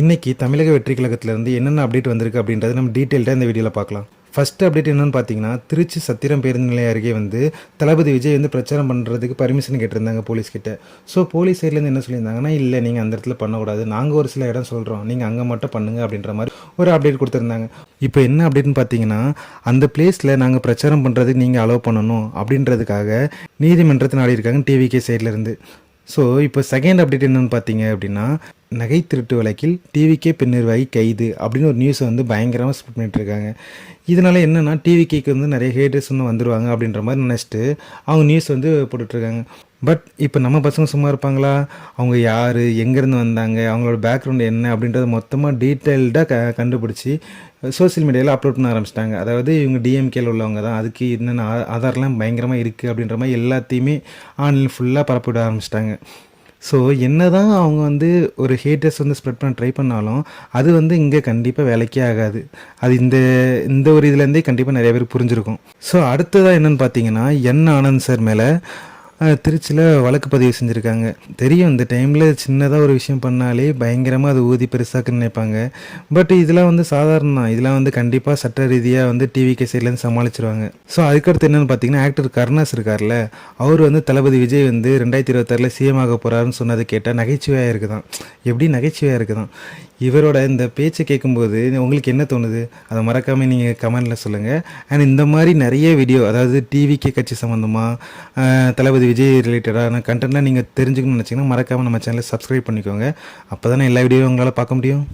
இன்றைக்கி தமிழக வெற்றி கழகத்திலேருந்து என்னென்ன அப்டேட் வந்திருக்கு அப்படின்றத நம்ம டீட்டெயில்டாக இந்த வீடியோவில் பார்க்கலாம். ஃபஸ்ட் அப்டேட் என்னன்னு பார்த்தீங்கன்னா திருச்சி சத்திரம் பேருந்து நிலையம் அருகே வந்து தளபதி விஜய் வந்து பிரச்சாரம் பண்ணுறதுக்கு பர்மிஷன் கேட்டிருந்தாங்க போலீஸ்கிட்ட ஸோ போலீஸ் சைட்லேருந்து என்ன சொல்லியிருந்தாங்கன்னா இல்லை நீங்கள் அந்த இடத்துல பண்ணக்கூடாது. நாங்கள் ஒரு சில இடம் சொல்கிறோம் நீங்கள் அங்கே மட்டும் பண்ணுங்க அப்படின்ற மாதிரி ஒரு அப்டேட் கொடுத்துருந்தாங்க. இப்போ என்ன அப்டேட்னு பார்த்தீங்கன்னா அந்த பிளேஸில் நாங்கள் பிரச்சாரம் பண்ணுறதுக்கு நீங்கள் அலோவ் பண்ணணும் அப்படின்றதுக்காக நீதிமன்றத்தை நாடி இருக்காங்க டிவிகே சைட்லேருந்து ஸோ இப்போ செகண்ட் அப்டேட் என்னன்னு பார்த்தீங்க அப்படின்னா நகை திருட்டு வழக்கில் டிவிகே பெண் நிர்வாகி கைது அப்படின்னு ஒரு நியூஸை வந்து பயங்கரமாக ஸ்பிட் பண்ணிட்டுருக்காங்க. இருக்காங்க இதனால டிவிகேக்கு வந்து நிறைய ஹேட்டர்ஸ் வந்து வந்துருவாங்க அப்படின்ற மாதிரி நினச்சிட்டு அவங்க நியூஸ் வந்து போட்டுட்ருக்காங்க பட் இப்போ நம்ம பசங்க சும்மா இருப்பாங்களா? அவங்க யார்? எங்கேருந்து வந்தாங்க? அவங்களோட பேக்ரவுண்ட் என்ன? அப்படின்றத மொத்தமாக டீட்டெயில்டாக க கண்டுபிடிச்சி சோஷியல் மீடியாவில் அப்லோட் பண்ண ஆரம்பிச்சிட்டாங்க. அதாவது இவங்க டிஎம்கேல உள்ளவங்க தான். அதுக்கு என்னென்ன ஆதார்லாம் பயங்கரமாக இருக்குது அப்படின்ற மாதிரி எல்லாத்தையுமே ஆன்லைன் ஃபுல்லாக பரப்பிட ஆரம்பிச்சிட்டாங்க. ஸோ என்ன தான் அவங்க வந்து ஒரு ஹேட்டர்ஸ் வந்து ஸ்ப்ரெட் பண்ண ட்ரை பண்ணாலும் அது வந்து இங்கே கண்டிப்பாக வேலைக்கே ஆகாது. அது இந்த இந்த ஒரு இதுலேருந்தே கண்டிப்பாக நிறைய பேர் புரிஞ்சிருக்கும். ஸோ அடுத்ததாக என்னென்னு பார்த்தீங்கன்னா என் ஆனந்த் சார் மேலே திருச்சியில் வழக்கு பதிவு செஞ்சுருக்காங்க. தெரியும் இந்த டைமில் சின்னதாக ஒரு விஷயம் பண்ணாலே பயங்கரமாக அது ஊதி பெருசாக்குன்னு நினைப்பாங்க. பட் இதெல்லாம் வந்து சாதாரண தான். இதெல்லாம் வந்து கண்டிப்பாக சட்ட ரீதியாக வந்து டிவி சைட்லேருந்து சமாளிச்சிருவாங்க. ஸோ அதுக்கடுத்து என்னென்னு பார்த்தீங்கன்னா ஆக்டர் கருணாஸ் இருக்கார்ல. அவர் வந்து தளபதி விஜய் வந்து ரெண்டாயிரத்தி இருபத்தாறில் சிஎம் ஆக போகிறாருன்னு சொன்னதை கேட்டால் நகைச்சுவையாக இருக்குதான். எப்படி நகைச்சுவையாக இருக்குதான். இவரோட இந்த பேச்சை கேட்கும்போது உங்களுக்கு என்ன தோணுது? அதை மறக்காமல் நீங்கள் கமெண்டில் சொல்லுங்கள் அண்ட் இந்த மாதிரி நிறைய வீடியோ அதாவது டிவிகே கட்சி சம்மந்தமாக தளபதி விஜய் ரிலேட்டடான கண்டென்ட்லாம் நீங்கள் தெரிஞ்சுக்கணும்னு நினச்சிங்கன்னா மறக்காமல் நம்ம சேனலை சப்ஸ்கிரைப் பண்ணிக்கோங்க. அப்போ தானே எல்லா வீடியோவும் உங்களால் பார்க்க முடியும்?